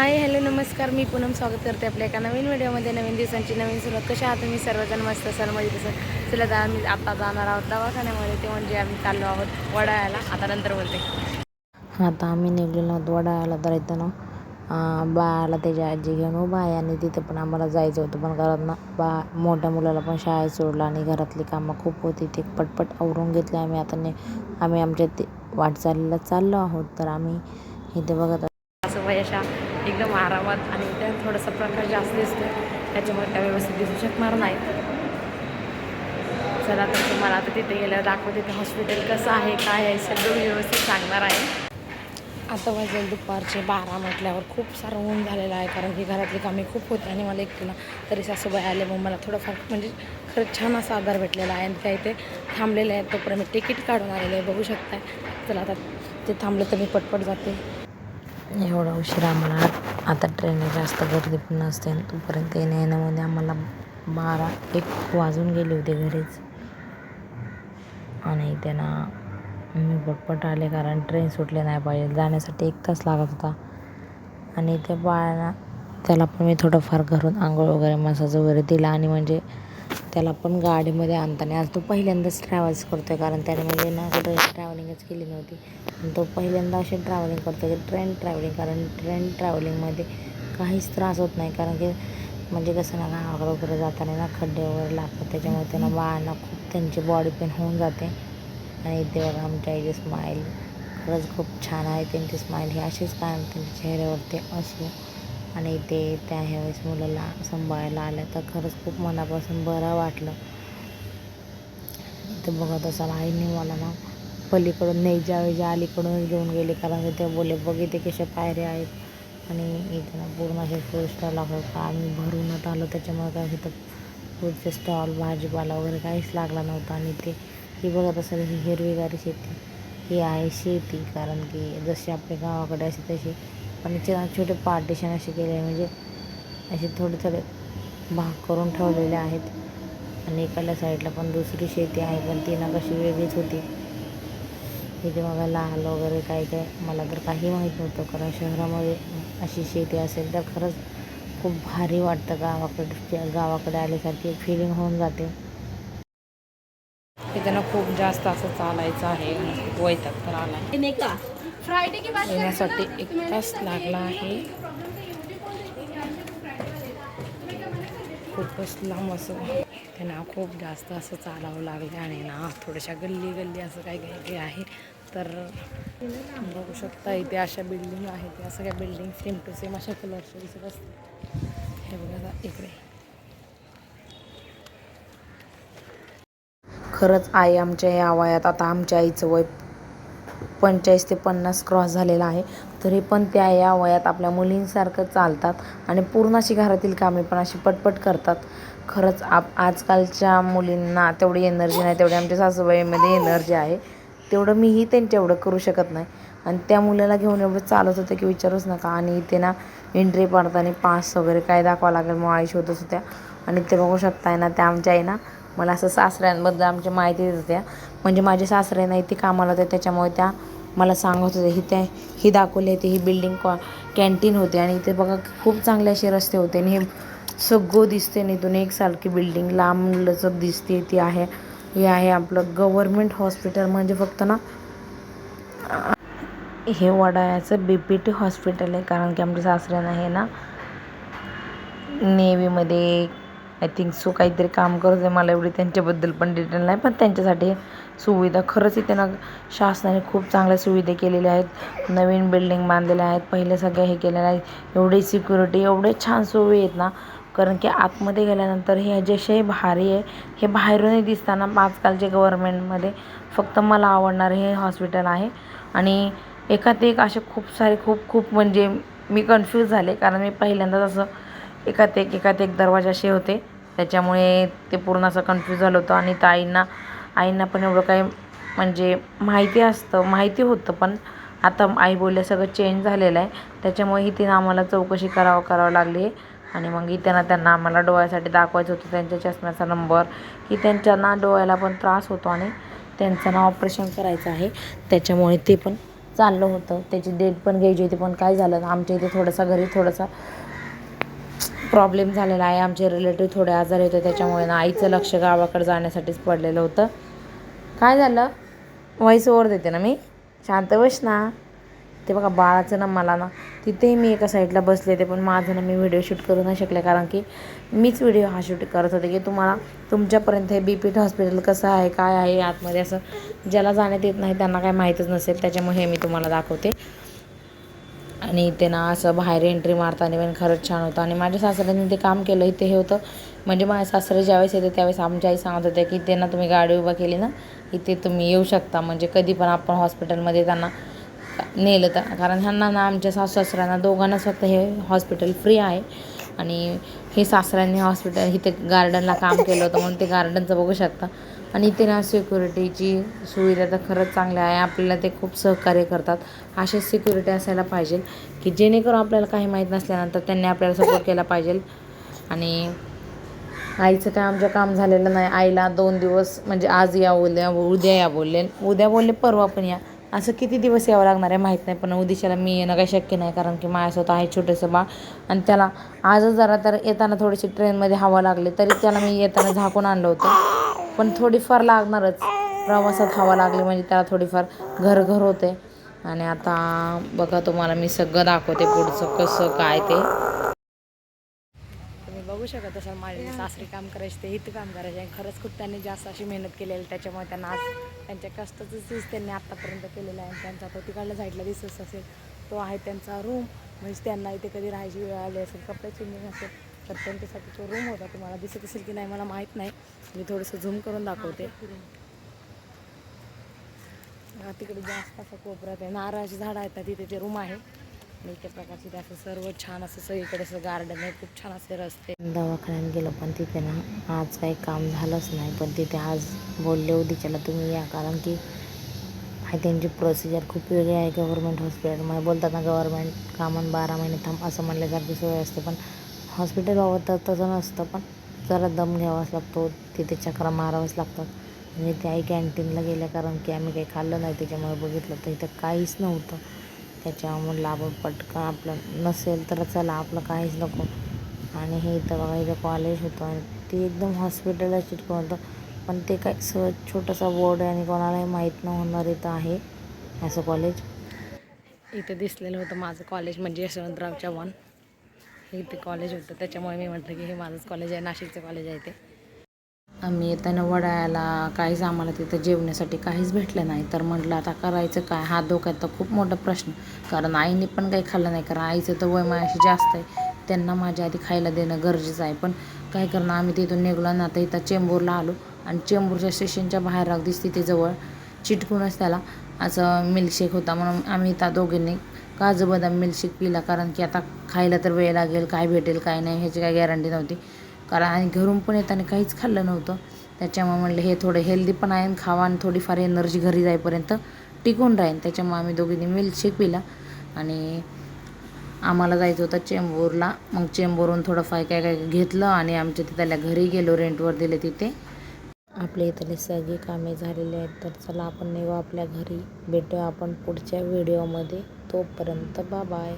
Hi hello नमस्कार. मी पूनम स्वागत करते आपल्या एका नवीन व्हिडिओमध्ये. नवीन दिवसांची नवीन सुरुवात. कशा आहात तुम्ही? सर्वजण मस्त असाल मध्ये तसं चला आता आम्ही आता जाणार आहोत दवाखान्यामध्ये. ते म्हणजे आम्ही चाललो आहोत वडाळ्याला. आता नंतर बोलते. आता आम्ही निघलेलो आहोत वडाळ्याला तर इथं ना बाळाला त्याची आजी घेऊन उभा आहे आणि तिथं पण आम्हाला जायचं होतं. पण घरात ना बा मोठ्या मुलाला पण शाळेत सोडलं आणि घरातली कामं खूप होती. ते पटपट आवरून घेतले. आम्ही आता ने आम्ही आमच्या ते वाटचालीला चाललो आहोत. तर आम्ही इथे बघत असं अशा एकदम आरामात आणि त्या थोडासा प्रकाश जास्त दिसतो त्याच्यामुळे त्या व्यवस्थित दिसू शकणार नाही. चला तर तुम्हाला आता तिथे गेल्यावर दाखवते ते हॉस्पिटल कसं आहे काय आहे सगळं व्यवस्थित सांगणार आहे. आता वाजेल दुपारचे बारा म्हटल्यावर खूप सारं ऊन झालेलं आहे कारण की घरातली कामे खूप होती आणि मला एकटीला तरी सासूबाई आले मग मला थोडंफार म्हणजे खरंच छान असा आधार भेटलेला आहे. आणि त्या इथे थांबलेले आहेत तोपर्यंत मी तिकीट काढून आलेलं आहे बघू शकताय. चला आता ते थांबलं तर मी पटपट जाते. एवढा उशीर आम्हाला. आता ट्रेनला जास्त गर्दी पण नसते. आणि तोपर्यंत येण्या येण्यामध्ये म्हणजे आम्हाला बारा एक वाजून गेले होते घरीच. आणि त्यांना मी पटपट आले कारण ट्रेन सुटले नाही पाहिजे. जाण्यासाठी एक तास लागत होता. आणि त्या बाळाला त्याला पण मी थोडंफार घरून आंघोळ वगैरे मसाज वगैरे दिला. आणि म्हणजे त्याला पण गाडीमध्ये आणताना. आज तो पहिल्यांदाच ट्रॅव्हल्स करतो आहे कारण त्याने म्हणजे ना कुठं ट्रॅव्हलिंगच केली नव्हती. आणि तो पहिल्यांदा असे ट्रॅव्हलिंग करतो की ट्रेन ट्रॅव्हलिंग कारण ट्रेन ट्रॅव्हलिंगमध्ये काहीच त्रास होत नाही कारण की म्हणजे कसं ना गावाकडं वगैरे जाताना ना खड्डे वगैरे लागतात. त्याच्यामुळे त्यांना बाळांना खूप त्यांची बॉडी पेन होऊन जाते. आणि इथे बघा आमच्या आईची स्माईल खरंच खूप छान आहे. त्यांची स्माईल ही अशीच कायम त्यांच्या चेहऱ्यावरती असो. आणि ते त्या ह्यावेळेस मुलाला सांभाळायला आल्या तर खरंच खूप मनापासून बरं वाटलं. ते बघत असाल आईने मला ना पलीकडून नाही ज्यावेळी अलीकडूनच घेऊन गेले कारण ते बोले बघ इथे कशा पायऱ्या आहेत. आणि इथे ना पूर्ण असे फूड स्टॉल लागतो का आम्ही भरूनच आलो. त्याच्यामुळे काय इथं फूडचे स्टॉल भाजीपाला वगैरे काहीच लागला नव्हता. आणि ते ही बघत असेल ही हिरवीगारी शेती ही आहे शेती. कारण की जशी आपल्या गावाकडे असे तशी पण इथे ना छोटे पार्टिशन असे केले आहे. म्हणजे असे थोडे थोडे भाग करून ठेवलेले आहेत. आणि एकाल्या साईडला पण दुसरी शेती आहे पण ती ना कशी वेगळीच होती. इथे बघा लाल वगैरे काय काय. मला तर काही माहीत नव्हतं कारण शहरामध्ये अशी शेती असेल तर खरंच खूप भारी वाटतं गावाकडे गावाकडे आल्यासारखी फिलिंग होऊन जाते. इथे ना खूप जास्त असं चालायचं आहे. वैताग तर आला येण्यासाठी एक तास लागला आहे. खूपच लांब असं त्यांना खूप जास्त असं चालावं लागलं आणि ना थोड्याशा गल्ली गल्ली असं काही काही आहे. तर बघू शकता इथे अशा बिल्डिंग आहेत. या सगळ्या बिल्डिंग सेम टू सेम अशा कलरच्या दिसत असतात. हे बघा इकडे. खरंच आई आमच्या या वयात आता आमच्या आईचं वय पंचेचाळीस ते पन्नास क्रॉस झालेला आहे. तरी पण त्या या वयात आपल्या मुलींसारखं चालतात आणि पूर्ण अशी घरातील कामे पण अशी पटपट करतात. खरंच आप आजकालच्या मुलींना तेवढी एनर्जी नाही तेवढी आमच्या सासूबाईमध्ये एनर्जी आहे. तेवढं मीही त्यांच्या एवढं करू शकत नाही. आणि त्या मुलाला घेऊन एवढं चालत होतं की विचारूच नका. आणि इथे ना एंट्री पडताना पास वगैरे काय दाखवावं लागेल मग आई शोधत होत्या. आणि ते बघू शकताय ना त्या आमच्या आहे ना मला असं सासऱ्यांबद्दल आमची माहिती देत होत्या. म्हणजे माझे सासरे नाही ते कामाला होते त्याच्यामुळे त्या मला सांगत होते ही त्या ही दाखवली होती ही बिल्डिंग कॉ कॅन्टीन होते. आणि इथे बघा खूप चांगले असे रस्ते होते. आणि हे सगळं दिसते आणि इथून एक सारखी बिल्डिंग लांब लचक दिसते ती आहे. हे आहे आपलं गव्हर्मेंट हॉस्पिटल म्हणजे फक्त ना हे वडाळ्याचं बी पी टी हॉस्पिटल आहे. कारण की आमच्या सासऱ्यांना हे ना नेव्हीमध्ये आय थिंक सो काहीतरी काम करत आहे मला एवढी त्यांच्याबद्दल पण डिटेल नाही पण त्यांच्यासाठी सुविधा. खरंच इथे ना शासनाने खूप चांगल्या सुविधा केलेल्या आहेत. नवीन बिल्डिंग बांधलेल्या आहेत. पहिले सगळे हे केलेलं आहे एवढी सिक्युरिटी एवढे छान सोयी आहेत ना. कारण की आतमध्ये गेल्यानंतर हे जसे भारी आहे हे बाहेरूनही दिसताना आजकालचे गव्हर्मेंटमध्ये फक्त मला आवडणारे हे हॉस्पिटल आहे. आणि एकात एक असे खूप सारे खूप खूप म्हणजे मी कन्फ्यूज झाले. कारण मी पहिल्यांदाच असं एकात एक एकात एक दरवाजा असे होते. त्याच्यामुळे ते पूर्ण असं कन्फ्यूज झालं होतं आणि त्या आईंना आईंना पण एवढं काही म्हणजे माहिती असतं माहिती होतं पण आता आई बोलल्या सगळं चेंज झालेलं आहे. त्याच्यामुळे इथे आम्हाला चौकशी करावं करावं लागली आणि मग इथे त्यांना आम्हाला डोळ्यासाठी दाखवायचं होतं. त्यांच्या चष्म्याचा नंबर की त्यांच्या ना डोळ्याला पण त्रास होतो आणि त्यांचं ना ऑपरेशन करायचं आहे. त्याच्यामुळे ते पण चाललं होतं. त्याची डेट पण घ्यायची होती पण काय झालं आमच्या इथे थोडासा घरी थोडासा प्रॉब्लेम झालेला आहे. आमचे रिलेटिव्ह थोडे आजारी होते त्याच्यामुळे ना आईचं लक्ष गावाकडे जाण्यासाठीच पडलेलं होतं. काय झालं? व्हॉइस ओवर देते ना मी. शांत बस ना. ते बघा बाळाचं ना मला ना तिथेही मी एका साईडला बसले ते पण माझं ना मी व्हिडिओ शूट करू नाही शकले कारण की मीच व्हिडिओ हा शूट करत होते की तुम्हाला तुमच्यापर्यंत हे बी पी हॉस्पिटल कसं आहे काय आहे आतमध्ये असं ज्याला जाण्यात येत नाही त्यांना काय माहीतच नसेल त्याच्यामुळे हे मी तुम्हाला दाखवते. आणि इथे ना असं बाहेर एंट्री मारताना पण खरंच छान होतं. आणि माझ्या सासऱ्यांनी ते काम केलं इथे हे होतं. म्हणजे माझ्या सासरे ज्यावेळेस येते त्यावेळेस आमच्या आई सांगत होत्या की इथे ना तुम्ही गाडी उभा केली ना इथे तुम्ही येऊ शकता. म्हणजे कधी पण आपण हॉस्पिटलमध्ये त्यांना नेलं तर. कारण ह्यांना ना आमच्या सासू सासऱ्यांना दोघांनाच फक्त हे हॉस्पिटल फ्री आहे. आणि हे सासऱ्यांनी हॉस्पिटल इथे गार्डनला काम केलं होतं म्हणून ते गार्डनचं बघू शकता. आणि इथे ना सिक्युरिटीची सुविधा तर खरंच चांगली आहे. आपल्याला ते खूप सहकार्य करतात. असे सिक्युरिटी असायला पाहिजे की जेणेकरून आपल्याला काही माहीत नसल्यानंतर त्यांनी आपल्याला सपोर्ट केला पाहिजे. आणि आईचं काय आमचं काम झालेलं नाही. आईला दोन दिवस म्हणजे आज या उद्या उद्या या बोलले. उद्या बोलले परवा पण या. असं किती दिवस यावं लागणार आहे माहीत नाही पण उदिशाला मी येणं काही शक्य नाही कारण की माझ्यासोबत आहे छोटंसं बा आणि त्याला आजच जरा तर येताना थोडीशी ट्रेनमध्ये हवा लागली तरी त्याला मी येताना झाकून आणलं होतं. पण थोडीफार लागणारच. प्रवासात हवा लागली म्हणजे त्याला थोडीफार घर घर होते. आणि आता बघा तुम्हाला मी सगळं दाखवते पुढचं कसं काय ते. तुम्ही बघू शकत असाल माझे सासरी काम करायचे ते इथं काम करायचे. आणि खरंच खूप त्यांनी जास्त अशी मेहनत केलेली त्याच्यामुळे त्यांना आज त्यांच्या कष्टाचं चीज त्यांनी आत्तापर्यंत केलेलं आहे. आणि त्यांचा तो तिकडल्या साईडला दिसत असेल तो आहे त्यांचा रूम म्हणजे त्यांना इथे कधी राहायची वेळ आली असेल कपडे चेंजिंग असेल. तर त्यांच्यासाठी तो रूम होता. तुम्हाला दिसत असेल की नाही मला माहीत नाही. मी थोडंसं झूम करून दाखवते. तिकडे जास्त असं कोपऱ्यात आहे नारळाची झाडं आहेत ना तिथे ते रूम आहे. आणि इथे प्रकारचे ते असं सर्व छान असं सगळीकडे असं गार्डन आहे. खूप छान असे रस्ते. दवाखान्यात गेलो पण तिथे ना आज काही काम झालंच नाही. पण तिथे आज बोलले उद्याच्याला तुम्ही या कारण की आहे त्यांची प्रोसिजर खूप वेगळी आहे. गव्हर्मेंट हॉस्पिटलमध्ये बोलतात ना गव्हर्मेंट कामं बारा महिने थांब असं म्हणल्यासारखी सोय असते. पण हॉस्पिटल बाबत तर तसं नसतं पण जरा दम घ्यावाच लागतो तिथे चक्रा मारावंच लागतात. म्हणजे ते आई कॅन्टीनला गेल्या कारण की आम्ही काही खाल्लं नाही त्याच्यामुळे बघितलं तर इथं काहीच नव्हतं. त्याच्यामुळे आपण पटकन आपलं नसेल तर चला आपलं काहीच नको. आणि हे इथं बघा इथं कॉलेज होतं आणि ते एकदम हॉस्पिटलला चिटकून होतं. पण ते काय स छोटासा बोर्ड आहे आणि कोणालाही माहीत न होणार इथं आहे असं कॉलेज इथे दिसलेलं होतं माझं कॉलेज म्हणजे यशवंतराव चव्हाण इथे कॉलेज होतं. त्याच्यामुळे मी म्हटलं की हे माझंच कॉलेज आहे नाशिकचं कॉलेज आहे ते. आम्ही येताना वडाळ्याला काहीच आम्हाला तिथं जेवण्यासाठी काहीच भेटलं नाही. तर म्हटलं आता करायचं काय? हा धोक्यात तर खूप मोठा प्रश्न. कारण आईने पण काही खाल्लं नाही. कारण आईचं तर वय माझ्याशी जास्त आहे. त्यांना माझ्या आधी खायला देणं गरजेचं आहे. पण काय करणं आम्ही तिथून निघलो ना आता इथं चेंबूरला आलो. आणि चेंबूरच्या स्टेशनच्या बाहेर अगदीच तिथे जवळ चिटकूनच त्याला असं मिल्कशेक होता म्हणून आम्ही त्या दोघींनी काजू बदाम मिल्कशेक पिला. कारण की आता खायला तर वेळ लागेल काय भेटेल काय नाही ह्याची काही गॅरंटी नव्हती. कारण आणि घरून पण येताना काहीच खाल्लं नव्हतं. त्याच्यामुळे म्हणलं हे थोडं हेल्दी पण आहे आणि खावा आणि थोडीफार एनर्जी घरी जाईपर्यंत टिकून राहीन. त्याच्यामुळे आम्ही दोघींनी मिल्कशेक पिला. आणि आम्हाला जायचं होतं चेंबूरला. मग चेंबूरहून थोडंफार काय काय घेतलं आणि आमच्या तिथल्या घरी गेलो रेंटवर दिले तिथे. आपल्या इथले सगळी कामे झालेली आहेत तर चला आपण निघू आपल्या घरी. भेटू आपण पुढच्या व्हिडिओमध्ये तोपर्यंत बा बाय.